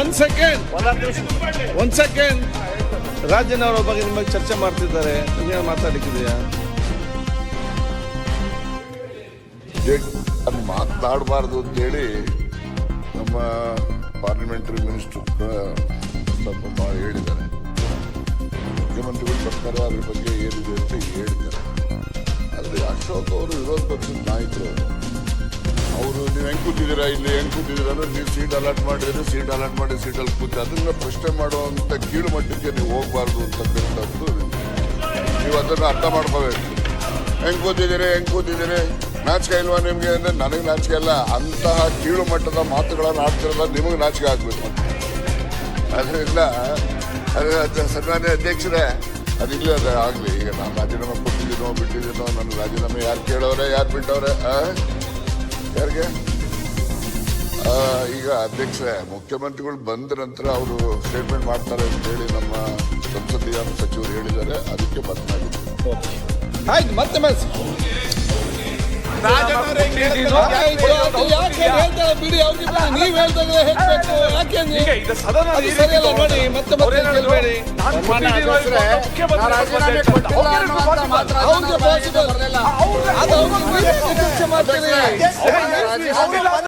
ಒಂದ್ ಸೆಕೆಂಡ್ ಒಂದ್ ಸೆಕೆಂಡ್ ರಾಜನವರ ಬಗ್ಗೆ ನಿಮಗೆ ಚರ್ಚೆ ಮಾಡ್ತಿದ್ದಾರೆ. ನೀವೇನು ಮಾತಾಡ್ಲಿಕ್ಕಿದೆಯಾ? ಅದು ಮಾತನಾಡಬಾರ್ದು ಅಂತೇಳಿ ನಮ್ಮ ಪಾರ್ಲಿಮೆಂಟರಿ ಮಿನಿಸ್ಟರ್ ಸ್ವಲ್ಪ ಹೇಳಿದ್ದಾರೆ. ಮುಖ್ಯಮಂತ್ರಿಗಳು ಬರ್ತಾರೆ ಅದ್ರ ಬಗ್ಗೆ ಏನಿದೆ ಅಂತ ಹೇಳಿದ್ದಾರೆ. ಅಲ್ಲಿ ಅಶೋಕ್ ಅವರು ವಿರೋಧ ಪಕ್ಷದ ನಾಯಕರು ಕೂತಿದ್ದೀರಾ? ಇಲ್ಲಿ ಹೆಂಗ್ ಕೂತಿದ್ದೀರಾ? ಅಂದ್ರೆ ನೀವು ಸೀಟ್ ಅಲಾಟ್ ಮಾಡಿದ್ರೆ ಸೀಟ್ ಅಲಾಟ್ ಮಾಡಿ ಸೀಟಲ್ಲಿ ಕೂತಿ. ಅದನ್ನ ಪ್ರಶ್ನೆ ಮಾಡುವಂಥ ಕೀಳು ಮಟ್ಟಕ್ಕೆ ನೀವು ಹೋಗಬಾರ್ದು ಅಂತಕ್ಕಂಥದ್ದು ನೀವು ಅದನ್ನು ಅರ್ಥ ಮಾಡ್ಕೋಬೇಕು. ಹೆಂಗ್ ಕೂತಿದ್ದೀರಿ? ಹೆಂಗೆ ಕೂತಿದ್ದೀರಿ? ನಾಚಿಕೆ ಇಲ್ವಾ ನಿಮಗೆ? ಅಂದರೆ ನನಗೆ ನಾಚಿಕೆ ಇಲ್ಲ ಅಂತಹ ಕೀಳು ಮಟ್ಟದ ಮಾತುಗಳನ್ನು ಆಡ್ತಿರೋದ ನಿಮಗೆ ನಾಚಿಕೆ ಆಗಬೇಕು. ಅದರಿಂದ ಅದು ಸನ್ಮಾನ್ಯ ಅಧ್ಯಕ್ಷರೇ ಅದಿಲ್ಲ ಅದು ಆಗಲಿ. ಈಗ ನಾನು ರಾಜೀನಾಮೆ ಕೊಟ್ಟಿದ್ದೀನೋ, ಬಿಟ್ಟಿದ್ದೀನೋ, ನನ್ನ ರಾಜೀನಾಮೆ ಯಾರು ಕೇಳೋರೆ, ಯಾರು ಬಿಟ್ಟವ್ರೆ? ಯಾರಿಗೆ? ಈಗ ಅಧ್ಯಕ್ಷರೇ ಮುಖ್ಯಮಂತ್ರಿಗಳು ಬಂದ ನಂತರ ಅವರು ಸ್ಟೇಟ್ಮೆಂಟ್ ಮಾಡ್ತಾರೆ ಅಂತ ಹೇಳಿ ನಮ್ಮ ಸಂಸದೀಯ ಸಚಿವರು ಹೇಳಿದ್ದಾರೆ ಅದಕ್ಕೆ ಆಯ್ತು ಮತ್ತೆ ಮತ್ತೆ ಬಿಡಿ ಅವ್ರಿಗೆ ಬಿಡಿ. ನೀವ್ ಹೇಳ್ದಾಗ ಹೇಳ್ಬೇಕು ಯಾಕೆ ಅದು ನೋಡಿ ಮತ್ತೆ ಮತ್ತೆ ಮಾಡ್ತೀರಿ ಅವ್ರಿಗೆ